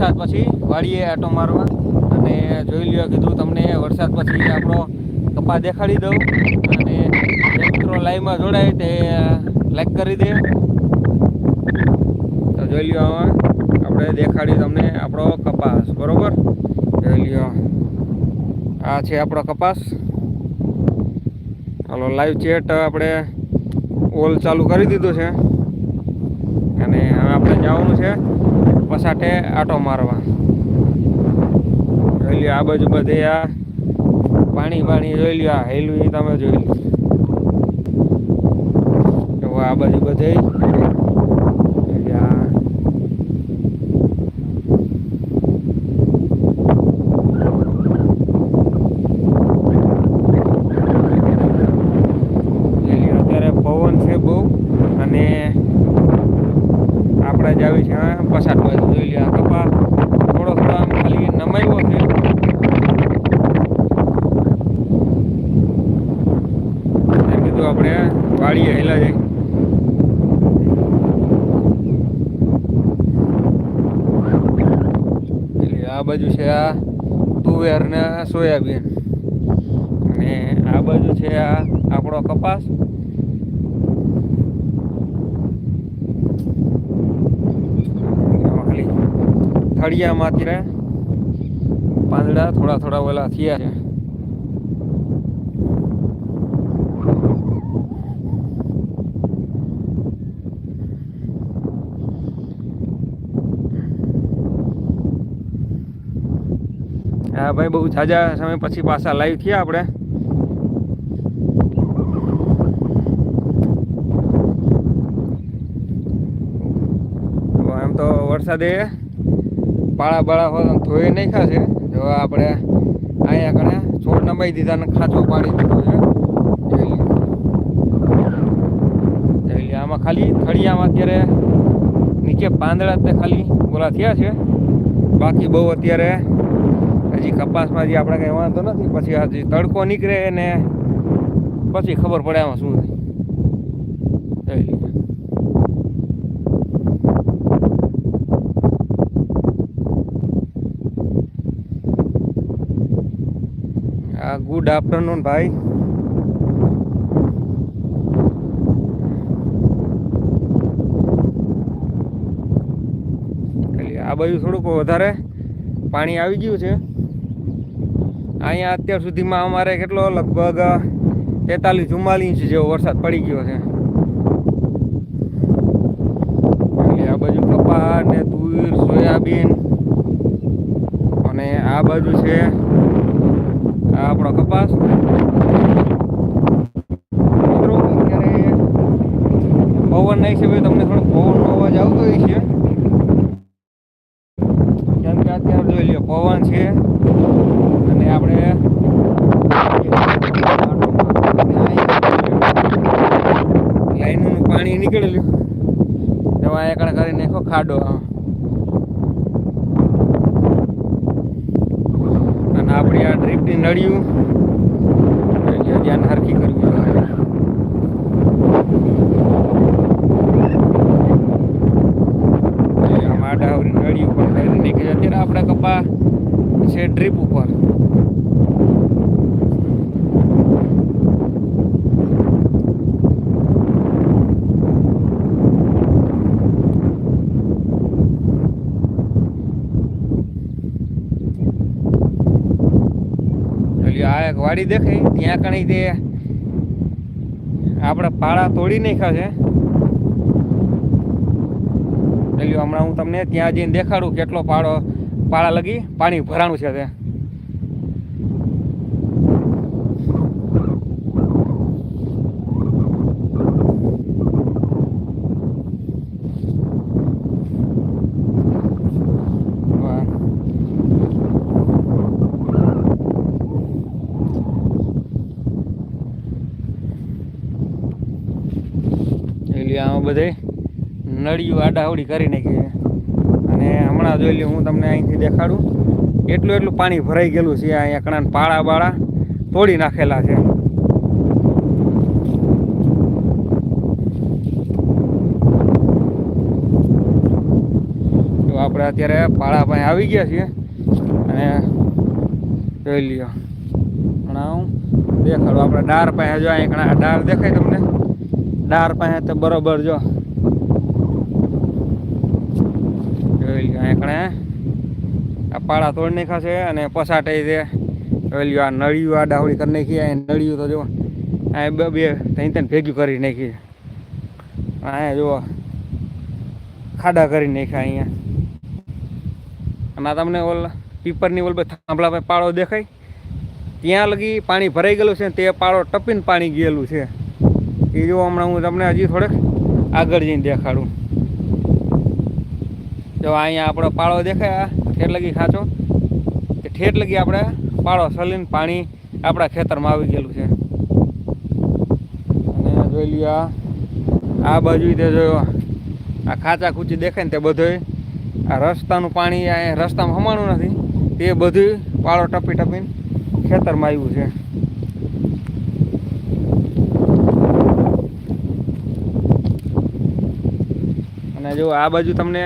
વરસાદ પછી વાડીએ આટો મારવા અને જોઈ લ્યો, કીધું તમને, વરસાદ પછી આપણો કપા દેખાડી દઉં. અને જે મિત્રો લાઈવમાં જોડાય તે લાઈક કરી દે. તો જોઈ લ્યો આપણે દેખાડી તમને આપણો કપાસ, બરોબર? જોઈ લ્યો. આ છે આપણો કપાસ. હાલો લાઈવ ચેટ આપણે ઓલ ચાલુ કરી દીધું છે. અને હવે આપણે જવાનું છે. પસાટે આટો મારવા. જોઈ લ્યો, આ બાજુ બધે આ પાણી પાણી જોઈ લ્યો, આ હેલું તમે જોઈ લ્યો. આ બાજુ બધે જોઈ લ્યો આ જોઈ લ્યો અત્યારે પવન છે બહુ અને આપણે જ આવી છે હા પસાટ બાજુ જોઈ લ્યો આ કપા થોડો થોડો આમ ખાલી નમાયો છે એમ કીધું આપણે વાડીએ હેલા જાય. આ બાજુ છે આ તુવેર ને સોયાબીન. અને આ બાજુ છે આ આપણો કપાસ. ખાલી થળિયામાં અત્યારે પાંદડા થોડા થોડા ઓલા થયા છે. હા, ભાઈ, બહુ ઝાઝા સમય પછી પાછા લાઈવ થયા આપણે. એમ તો વરસાદે પાળા બાળા હોય ધોઈ નહીં છે. જો આપણે અહીંયા કણે છોડ નમાઈ દીધા ને ખાચો પાડી દીધો છે. આમાં ખાલી થળિયામાં અત્યારે નીચે પાંદડા તે ખાલી ઓલા થયા છે. બાકી બહુ અત્યારે હજી કપાસમાં હજી આપણે કંઈ વાંધો નથી. પછી હજી તડકો નીકળે ને પછી ખબર પડે આમાં શું થાય. આ ગુડ આફ્ટરનૂન ભાઈ. આ બાજુ થોડુંક વધારે પાણી આવી ગયું છે. અહીંયા અત્યાર સુધીમાં અમારે કેટલો? લગભગ તેતાલીસ ચુમ્માલીસ ઇંચ જેવો વરસાદ પડી ગયો છે. એટલે આ બાજુ કપા ને તુર સોયાબીન અને આ બાજુ છે આ આપણો કપાસ. મિત્રો, અત્યારે પવન નહીં છે ભાઈ તમને થોડો પવનનો અવાજ આવતો હોય છે કેમ કે અત્યારે જોઈ લ્યો પવન છે અને આપણે લાઈનનું પાણી નીકળેલું એમાં એકણ કરી નાખો ખાડો અને આપણી આ ડ્રીપની નળિયું ધ્યાન હરખી કરવી આડાવરી નળિયું પણ કરી નાખી અત્યારે આપણા કપા છે ડ્રીપ ઉપર એટલે આ એક વાડી દેખાય, ત્યાં કણી તે આપણે પાળા તોડી નાખ્યા છે. હમણાં હું તમને ત્યાં જઈને દેખાડું કેટલો પાળો, પાળા લગી પાણી ભરાણું છે તે વાહ. એટલે આમાં બધે નળિયું આડાવડી કરી નાખી અને હમણાં જોઈ લ્યો હું તમને અહીંથી દેખાડું. એટલું એટલું પાણી ભરાઈ ગયેલું છે અહીંયા કણા પાળા બાળા તોડી નાખેલા છે. તો આપણે અત્યારે પાળા પાસે આવી ગયા છીએ. અને જોઈ લ્યો. હમણાં હું દેખાડું. આપણે ડાર પાસે જો અહીં ઘણા ડાર દેખાય તમને? ડાર પાસે તો બરોબર જો. જોઈ લ્યો અહીં કણે. આ પાળા તોડ નાખ્યા છે અને પસાટે છે. જોઈ આ નળિયું, આ ડાવડી કરી નાખી, આ નળિયું તો જો આ બે બે, ત્રણ ભેગ્યું ભેગી કરી નાખી અહીંયા જુઓ. ખાડા કરી નાખ્યા અહીંયા. અને આ તમને ઓલ પીપરની ઓલ થાંભલા પાળો દેખાય. ત્યાં લગી પાણી ભરાઈ ગયેલું છે ને તે પાળો ટપીને પાણી ગયેલું છે. એ જો હમણાં હું તમને હજી થોડેક આગળ જઈને દેખાડું. જો અહીંયા આપણો પાળો દેખાય ઠેઠ લગી ખાંચો. તે ઠેઠ લગી આપણે પાળો સલીને પાણી આપણા ખેતરમાં આવી ગયેલું છે. અને જોઈ લ્યો આ. આ બાજુ તે જોયો આ ખાચા ખૂચી દેખાય ને તે બધું આ રસ્તાનું પાણી આ રસ્તામાં હમાણું નથી. તે બધું પાળો ટપી ટપીને ખેતરમાં આવ્યું છે. અને જો આ બાજુ તમને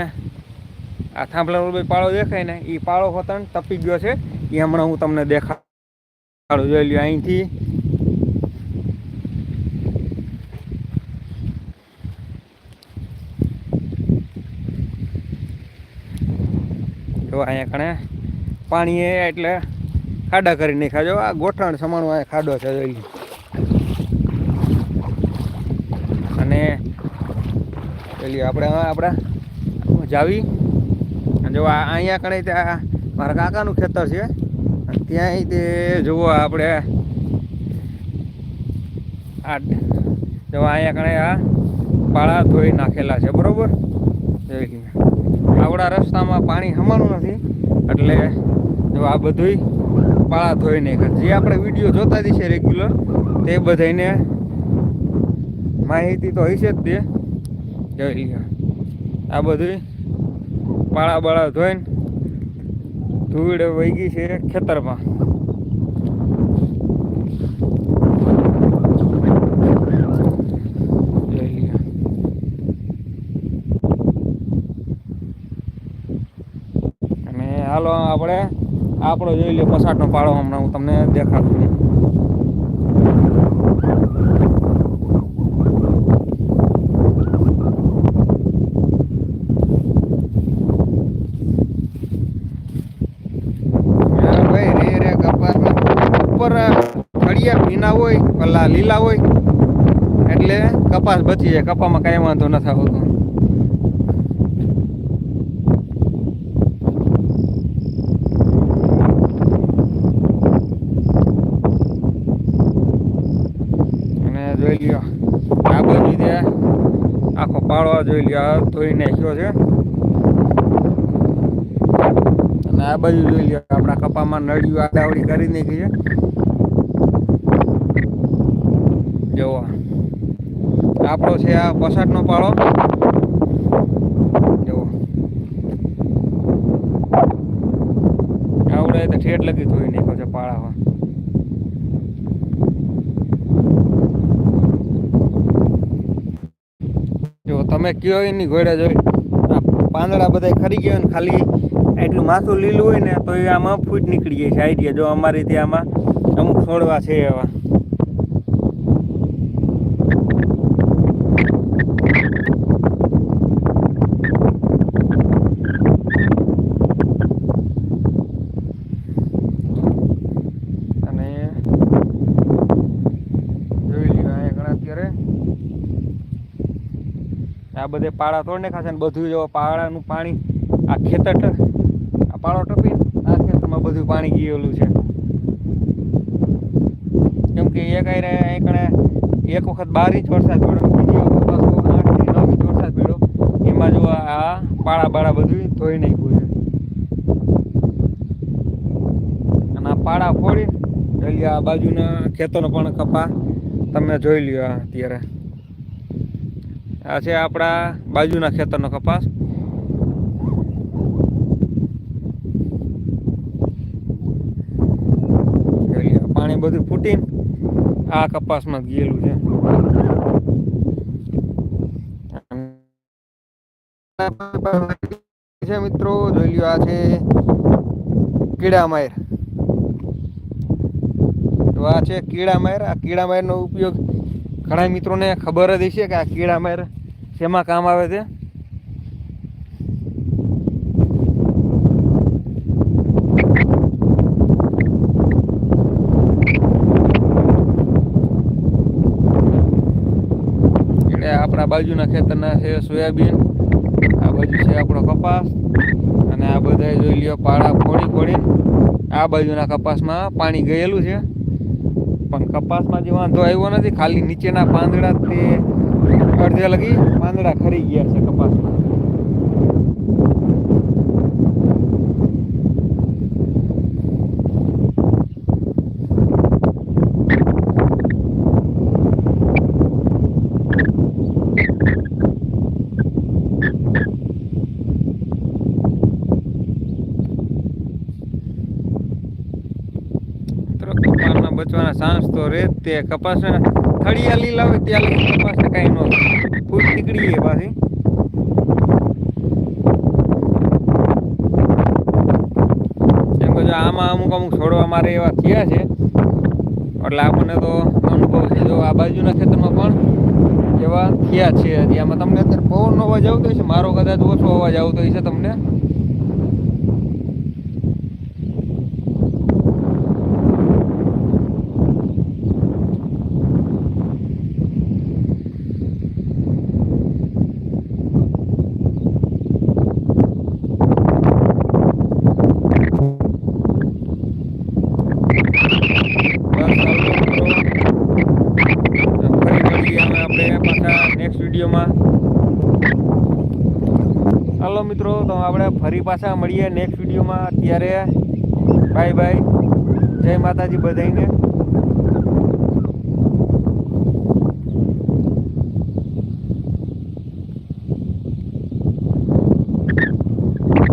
આ થાંભલાનો રોડ પાળો દેખાય ને એ પાળો ખોતણ તપી ગયો છે. એ હમણાં હું તમને દેખાડું. જોઈ લ્યો અહીંથી. જો અહીંયા કણે પાણી એટલે ખાડા કરી નાખ્યા. જો આ ગોઠણ સમાણું અહીંયા ખાડો છે, જોઈ. અને પેલી આપણે હવે આપણે જાવી? જો આ અહીંયા કણે ત્યાં મારા કાકાનું ખેતર છે. ત્યાંય તે જુઓ આપણે આ જો અહીંયા કણે આ પાળા ધોઈ નાખેલા છે, બરાબર. આવડા રસ્તામાં પાણી હમાણું નથી, એટલે જો આ બધુંય પાળા ધોઈ નાખ્યા. જે આપણે વીડિયો જોતા હતી છે રેગ્યુલર તે બધાને માહિતી તો હશે જ તે. જોઈ લ્યો આ બધું પાળા બાળા ધોઈને ધૂળ વહી ગઈ છે ખેતરમાં. હાલો આપણે, આપણો જોઈ લ્યો પસાટનો પાળો હમણાં હું તમને દેખાડું છું હા ભાઈ રે રે કપાસમાં ઉપર ફળિયા ભીના પલ્લા લીલા હોય, એટલે કપાસ બચી જાય, કપામાં કાંઈ વાંધો નથી આવતો અને જોઈ લ્યો, આ બાજુ આખો પાળો જોઈ લ્યો, આ ધોઈ નાખ્યો છે. અને આ બાજુ જોઈ લ્યો, આપણા કપામાં નળિયું આડાવડી કરી નાખી છે જોવો આપણો છે આ પસાટનો પાળો. આવડે તો ઠેઠ લગી ધોઈ નાખ્યો છે પાળામાં જો, તમે કયો એની ઘોડા જોઈ? પાંદડા બધા ખરી ગયા ને ખાલી એટલું માથું લીલું હોય ને તો એ આમાં ફૂટ નીકળી જાય છે. આઈડિયા જો અમારી ત્યાં આમાં અમુક છોડવા છે એવા અને જોઈ લ્યો અહીંયા ઘણા અત્યારે આ બધે પાળા તોડ નાખ્યા છે ને બધું જો પાળાનું પાણી આ ખેતર આ પાળો ટપી આ ખેતરમાં બધું પાણી ગયેલું છે. કેમ કે એક આઈને એક વખત બાર ઇંચ વરસાદ પડ્યો બીજી વખત આઠથી નવ ઇંચ વરસાદ પડ્યો. એમાં જો આ પાળા બાળા બધું ધોઈ નાખ્યું છે. અને આ પાળા ફોડી આ બાજુના ખેતરનો પણ કપા, તમે જોઈ લ્યો અત્યારે. આ છે આપણા બાજુના ખેતરનો કપાસ. પાણી બધું ફૂટીને આ કપાસમાં ગયેલું છે મિત્રો, જોઈ લ્યો આ છે કીડા માયર. તો આ છે કીડા માયર. આ કીડા માયરનો ઉપયોગ ઘણા મિત્રોને ખબર જ હશે કે આ કીડા મેર શેમાં કામ આવે છે. આપણા બાજુના ખેતરના છે સોયાબીન, આ બાજુ છે આપણો કપાસ, અને આ બધા જોઈ લ્યો પાળા ફોડી ફોડી આ બાજુના કપાસમાં પાણી ગયેલું છે. પણ કપાસમાં જે વાંધો આવ્યો નથી, ખાલી નીચેના પાંદડા તે અડધે લગી પાંદડા ખરી ગયા છે કપાસમાં મિત્રો કપાસમાં બચવાના ચાન્સ તો કપાસ થળિયા લીલા હોય ત્યાં લગી કપાસને કાંઈ ન ફૂલ નીકળી ગઈ પાછી. આમાં અમુક અમુક છોડવા મારે એવા થયા છે. એટલે આપણને તો અનુભવ છે જો આ બાજુના ખેતરમાં પણ એવા થયા છે. હજી આમાં તમને અત્યારે પવનનો અવાજ આવતો હશે. મારો કદાચ ઓછો અવાજ આવતો હશે તમને બસ આવજો મિત્રો. તો ફરી મળીએ હવે આપણે પાછા નેક્સ્ટ વિડીયોમાં હાલો મિત્રો, તો આપણે ફરી પાછા મળીએ નેક્સ્ટ વિડીયોમાં અત્યારે બાય બાય જય માતાજી બધાને